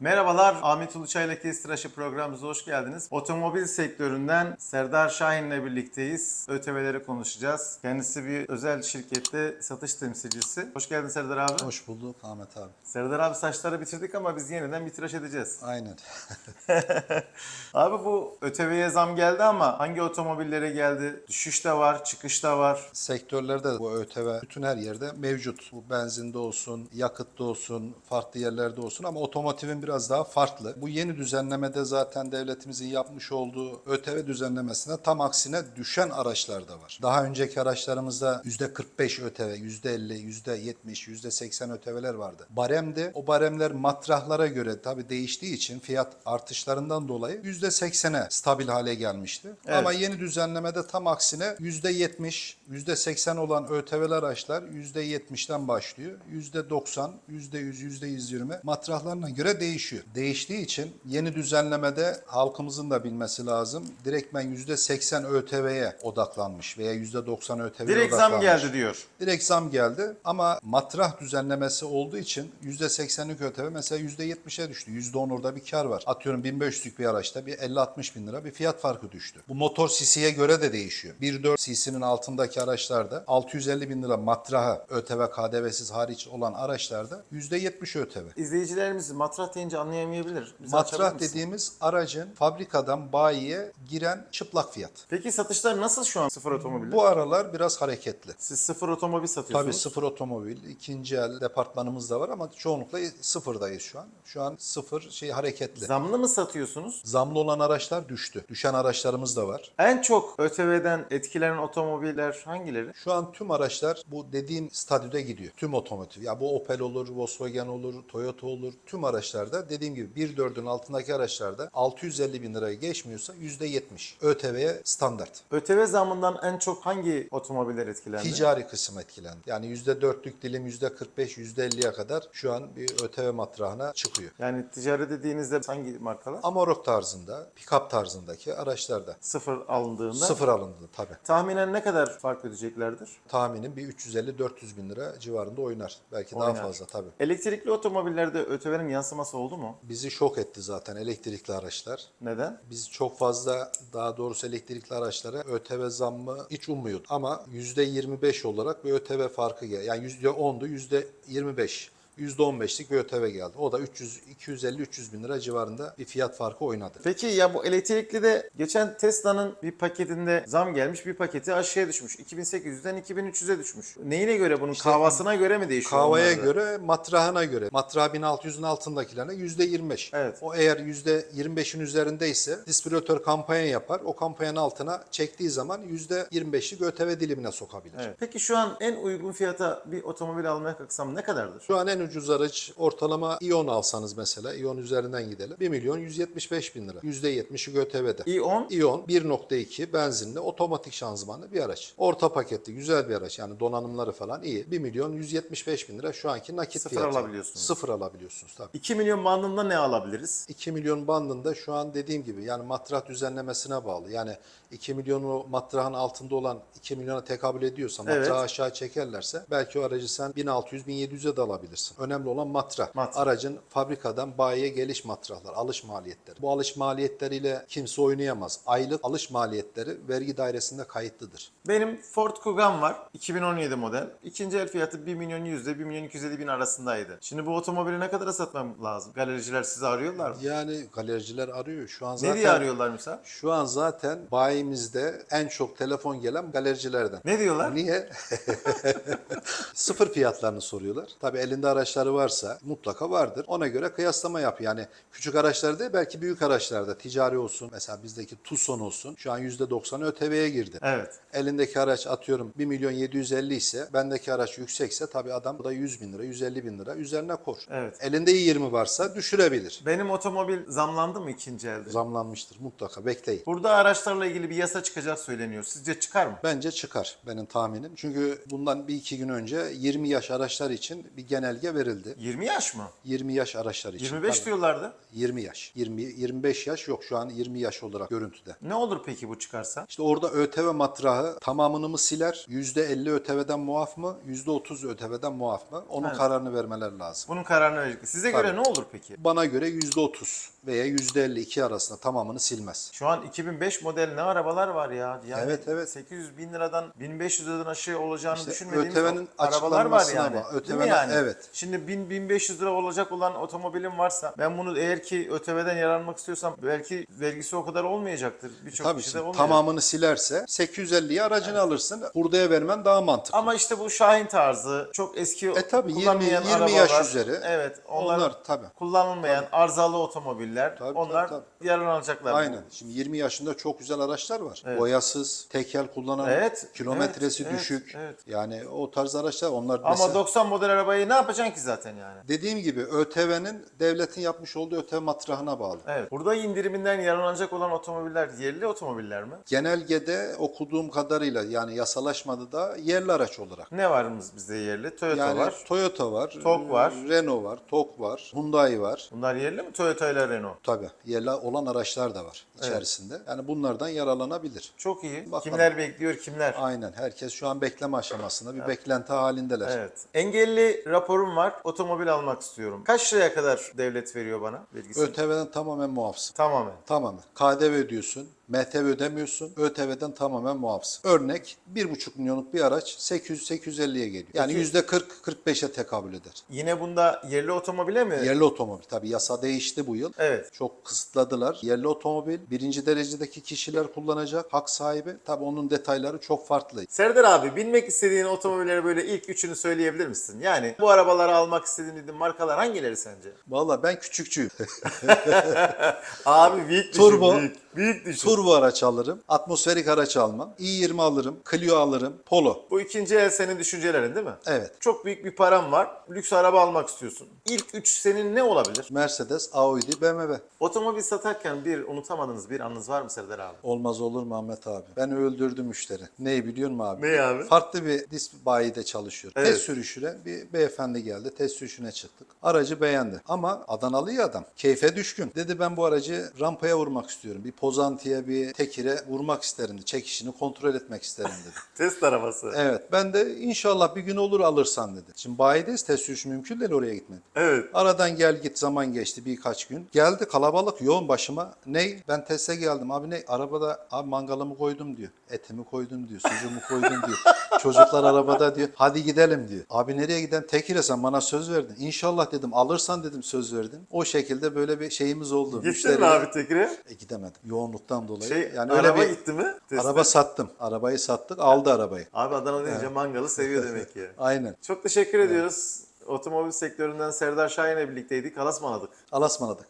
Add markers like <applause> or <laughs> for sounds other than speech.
Merhabalar, Ahmet Uluçay ile Kestiraşı programımıza hoş geldiniz. Otomobil sektöründen Serdar Şahin'le birlikteyiz. ÖTV'leri konuşacağız. Kendisi bir özel şirkette satış temsilcisi. Hoş geldin Serdar abi. Hoş bulduk Ahmet abi. Serdar abi saçları bitirdik ama biz yeniden bir tıraş edeceğiz. Aynen. <laughs> Abi bu ÖTV'ye zam geldi ama hangi otomobillere geldi? Düşüş de var, çıkış da var. Sektörlerde bu ÖTV bütün her yerde mevcut. Bu benzinde olsun, yakıtta olsun, farklı yerlerde olsun ama otomotivin biraz daha farklı. Bu yeni düzenlemede zaten devletimizin yapmış olduğu ÖTV düzenlemesine tam aksine düşen araçlar da var. Daha önceki araçlarımızda %45 ÖTV, %50, %70, %80 ÖTV'ler vardı. Baremde o baremler matrahlara göre tabii değiştiği için fiyat artışlarından dolayı %80'e stabil hale gelmişti. Evet. Ama yeni düzenlemede tam aksine %70, %80 olan ÖTV'li araçlar %70'den başlıyor. %90, %100, %120 matrahlarına göre değişiyor. Değiştiği için yeni düzenlemede halkımızın da bilmesi lazım. Direktmen %80 ÖTV'ye odaklanmış veya %90 ÖTV'ye Direkt odaklanmış. zam geldi diyor. Direkt zam geldi ama matrah düzenlemesi olduğu için %80'lik ÖTV mesela %70'e düştü. %10 orada bir kar var. Atıyorum 1500'lük bir araçta bir 50-60 bin lira bir fiyat farkı düştü. Bu motor CC'ye göre de değişiyor. 1.4 CC'nin altındaki araçlarda 650 bin lira matraha ÖTV KDV'siz hariç olan araçlarda %70 ÖTV. İzleyicilerimiz matrah deyince anlayamayabilir. Bize açabilir Matrah misin? dediğimiz aracın fabrikadan bayiye giren çıplak fiyat. Peki satışlar nasıl şu an sıfır otomobiller? Bu aralar biraz hareketli. Siz sıfır otomobil satıyorsunuz. Tabii sıfır otomobil, ikinci el departmanımız da var ama çoğunlukla sıfırdayız şu an. Şu an sıfır şey hareketli. Zamlı mı satıyorsunuz? Zamlı olan araçlar düştü. Düşen araçlarımız da var. En çok ÖTV'den etkilenen otomobiller hangileri? Şu an tüm araçlar bu dediğim statüde gidiyor. Tüm otomotiv. Ya bu Opel olur, Volkswagen olur, Toyota olur. Tüm araçlarda dediğim gibi 1.4'ün altındaki araçlarda 650 bin liraya geçmiyorsa %70. ÖTV'ye standart. ÖTV zamından en çok hangi otomobiller etkilendi? Ticari kısım etkilendi. Yani %4'lük dilim %45, %50'ye kadar şu an bir ÖTV matrahına çıkıyor. Yani ticari dediğinizde hangi markalar? Amarok tarzında, pick-up tarzındaki araçlarda. Sıfır alındığında. Sıfır alındı tabii. Tahminen ne kadar fark ödeyeceklerdir? Tahminim bir 350-400 bin lira civarında oynar. Belki Oynar. daha fazla tabii. Elektrikli otomobillerde ÖTV'nin yansıması oldu mu? Bizi şok etti zaten elektrikli araçlar. Neden? Biz çok fazla daha doğrusu elektrikli araçlara ÖTV zammı hiç ummuyorduk. Ama %25 olarak bir ÖTV farkı geldi. Yani %10'du %25. %15'lik bir ÖTV geldi. O da 300 250-300 bin lira civarında bir fiyat farkı oynadı. Peki ya bu elektrikli de geçen Tesla'nın bir paketinde zam gelmiş bir paketi aşağıya düşmüş. 2800'den 2300'e düşmüş. Neyine göre bunun kahvasına göre mi değişiyor? Kahvaya onlar da? göre, matrahına göre. Matrah 1600'ün altındakilerine %25. Evet. O eğer %25'in üzerindeyse distribütör kampanya yapar. O kampanyanın altına çektiği zaman %25'lik ÖTV dilimine sokabilir. Evet. Peki şu an en uygun fiyata bir otomobil almaya kalksam ne kadardır? Şu an en ucuz araç ortalama İON alsanız mesela, İON üzerinden gidelim. 1 milyon 175 bin lira. %70'i ÖTV'de. i10 İON 1.2 benzinli otomatik şanzımanlı bir araç. Orta paketli güzel bir araç yani donanımları falan iyi. 1 milyon 175 bin lira şu anki nakit Sıfır fiyatı. alabiliyorsunuz. Sıfır alabiliyorsunuz tabii. 2 milyon bandında ne alabiliriz? 2 milyon bandında şu an dediğim gibi yani matrah düzenlemesine bağlı. Yani 2 milyon o matrahın altında olan 2 milyona tekabül ediyorsa matrahı Evet. aşağı çekerlerse belki o aracı sen 1600-1700'e de alabilirsin. Önemli olan matrah. Matrah. Aracın fabrikadan bayiye geliş matrahlar, alış maliyetleri. Bu alış maliyetleriyle kimse oynayamaz. Aylık alış maliyetleri vergi dairesinde kayıtlıdır. Benim Ford Kugan var. 2017 model. İkinci el fiyatı 1 milyon 100 ile 1 milyon 250 bin arasındaydı. Şimdi bu otomobili ne kadara satmam lazım? Galericiler sizi arıyorlar mı? Yani galericiler arıyor. Şu an zaten Ne diye arıyorlar mesela? Şu an zaten bayimizde en çok telefon gelen galericilerden. Ne diyorlar? Niye? <laughs> Sıfır fiyatlarını soruyorlar. Tabii elinde araçları varsa mutlaka vardır. Ona göre kıyaslama yap. Yani küçük araçlar değil belki büyük araçlarda ticari olsun. Mesela bizdeki Tucson olsun. Şu an %90 ÖTV'ye girdi. Evet. Elindeki araç atıyorum 1 milyon 750 ise bendeki araç yüksekse tabii adam bu da 100 bin lira 150 bin lira üzerine kor. Evet. Elinde i20 varsa düşürebilir. Benim otomobil zamlandı mı ikinci elde? Zamlanmıştır mutlaka bekleyin. Burada araçlarla ilgili bir yasa çıkacak söyleniyor. Sizce çıkar mı? Bence çıkar benim tahminim. Çünkü bundan bir iki gün önce 20 yaş araçlar için bir genelge belge verildi. 20 yaş mı? 20 yaş araçlar için. 25 Tabii. diyorlardı. 20 yaş. 20 25 yaş yok şu an 20 yaş olarak görüntüde. Ne olur peki bu çıkarsa? İşte orada ÖTV matrahı tamamını mı siler? %50 ÖTV'den muaf mı? %30 ÖTV'den muaf mı? Onun Evet. kararını vermeler lazım. Bunun kararını verecek. Size göre ne olur peki? Bana göre %30 veya %52 arasında tamamını silmez. Şu an 2005 model ne arabalar var ya. Yani Evet, evet. 800 bin liradan 1500 liradan aşağı olacağını İşte düşünmediğimiz ÖTV'nin arabalar var yani. mi ÖTV'nin yani? evet. Şimdi 1000 1500 lira olacak olan otomobilim varsa ben bunu eğer ki ÖTV'den yararlanmak istiyorsam belki vergisi o kadar olmayacaktır. Birçok Tabii kişi de şimdi olmayacak. tamamını silerse 850'ye aracını alırsın. Hurdaya vermen daha mantıklı. Ama işte bu Şahin tarzı çok eski E tabii, 20 kullanmayan 20 arabalar. yaş üzeri. Evet. Onlar, Onlar tabii. kullanılmayan arızalı otomobiller. Tabii, onlar tabii, yararlanacaklar. Aynen. Şimdi 20 yaşında çok güzel araçlar var. Evet. Boyasız, tekel kullanan, Evet, kilometresi evet, düşük. evet, evet. Yani o tarz araçlar onlar Ama mesela- 90 model arabayı ne yapacaksın ki zaten yani? Dediğim gibi ÖTV'nin devletin yapmış olduğu ÖTV matrahına bağlı. Evet. Burada indiriminden yararlanacak olan otomobiller yerli otomobiller mi? Genelgede okuduğum kadarıyla yani yasalaşmadı da yerli araç olarak. Ne varımız bizde yerli? Toyota yani var. Toyota var, Tok var. Renault var, Tok var, Hyundai var. Bunlar yerli mi? Toyota ile Renault. Tabii yerli olan araçlar da var içerisinde. Yani bunlardan yararlanabilir. Çok iyi. Bakalım. Kimler bekliyor kimler? Aynen. Herkes şu an bekleme aşamasında bir beklenti halindeler. Evet. Engelli raporum var. Otomobil almak istiyorum. Kaç liraya kadar devlet veriyor bana vergisi? ÖTV'den tamamen muafsın. Tamamen. Tamamen. KDV ödüyorsun. MTV ödemiyorsun. ÖTV'den tamamen muafsın. Örnek 1,5 milyonluk bir araç 800-850'ye geliyor. Yani Peki- %40-45'e tekabül eder. Yine bunda yerli otomobile mi? Yerli otomobil. Tabii yasa değişti bu yıl. Evet. Çok kısıtladılar. Yerli otomobil birinci derecedeki kişiler kullanacak. Hak sahibi. Tabii onun detayları çok farklı. Serdar abi binmek istediğin otomobilleri böyle ilk üçünü söyleyebilir misin? Yani bu arabaları almak istediğin dediğin markalar hangileri sence? Vallahi ben küçükçüyüm. <laughs> Abi büyük düşün. Turbo. Büyük, büyük düşün. Turbo araç alırım. Atmosferik araç almam. i20 alırım. Clio alırım. Polo. Bu ikinci el senin düşüncelerin değil mi? Evet. Çok büyük bir param var. Lüks araba almak istiyorsun. İlk üç senin ne olabilir? Mercedes, Audi, BMW. Otomobil satarken bir unutamadığınız bir anınız var mı Serdar abi? Olmaz olur mu Ahmet abi? Ben öldürdüm müşteri. Neyi biliyor musun abi? Ne abi? Farklı bir disk bayide çalışıyor. Evet. Test sürüşüne bir beyefendi geldi. Test sürüşüne çıktık. Aracı beğendi. Ama Adanalı adam. Keyfe düşkün. Dedi ben bu aracı rampaya vurmak istiyorum. Bir pozantıya, bir tekire vurmak isterim dedi. Çekişini kontrol etmek isterim dedi. <laughs> Test arabası. evet. Ben de inşallah bir gün olur alırsan dedi. Şimdi bayideyiz. Test sürüşü mümkün değil oraya gitmek. Evet. Aradan gel git zaman geçti birkaç gün. Geldi kalabalık yoğun başıma. Ney? Ben teste geldim. Abi ne? Arabada abi mangalımı koydum diyor. Etimi koydum diyor. Sucuğumu koydum diyor. <laughs> Çocuklar arabada diyor. Hadi gidelim diyor. Abi nereye giden? Tekire sen bana söz verdin. İnşallah dedim. Alırsan dedim söz verdin. O şekilde böyle bir şeyimiz oldu. Gittin mi abi Tekir'e? E, gidemedim. Yoğunluktan dolayı. Şey, yani öyle araba bir gitti mi? Teste? araba sattım. Arabayı sattık. Aldı arabayı. Abi Adana deyince mangalı seviyor demek ki. <laughs> Aynen. Çok teşekkür ediyoruz. Otomobil sektöründen Serdar Şahin'le birlikteydik. Alasmaladık. Alasmaladık.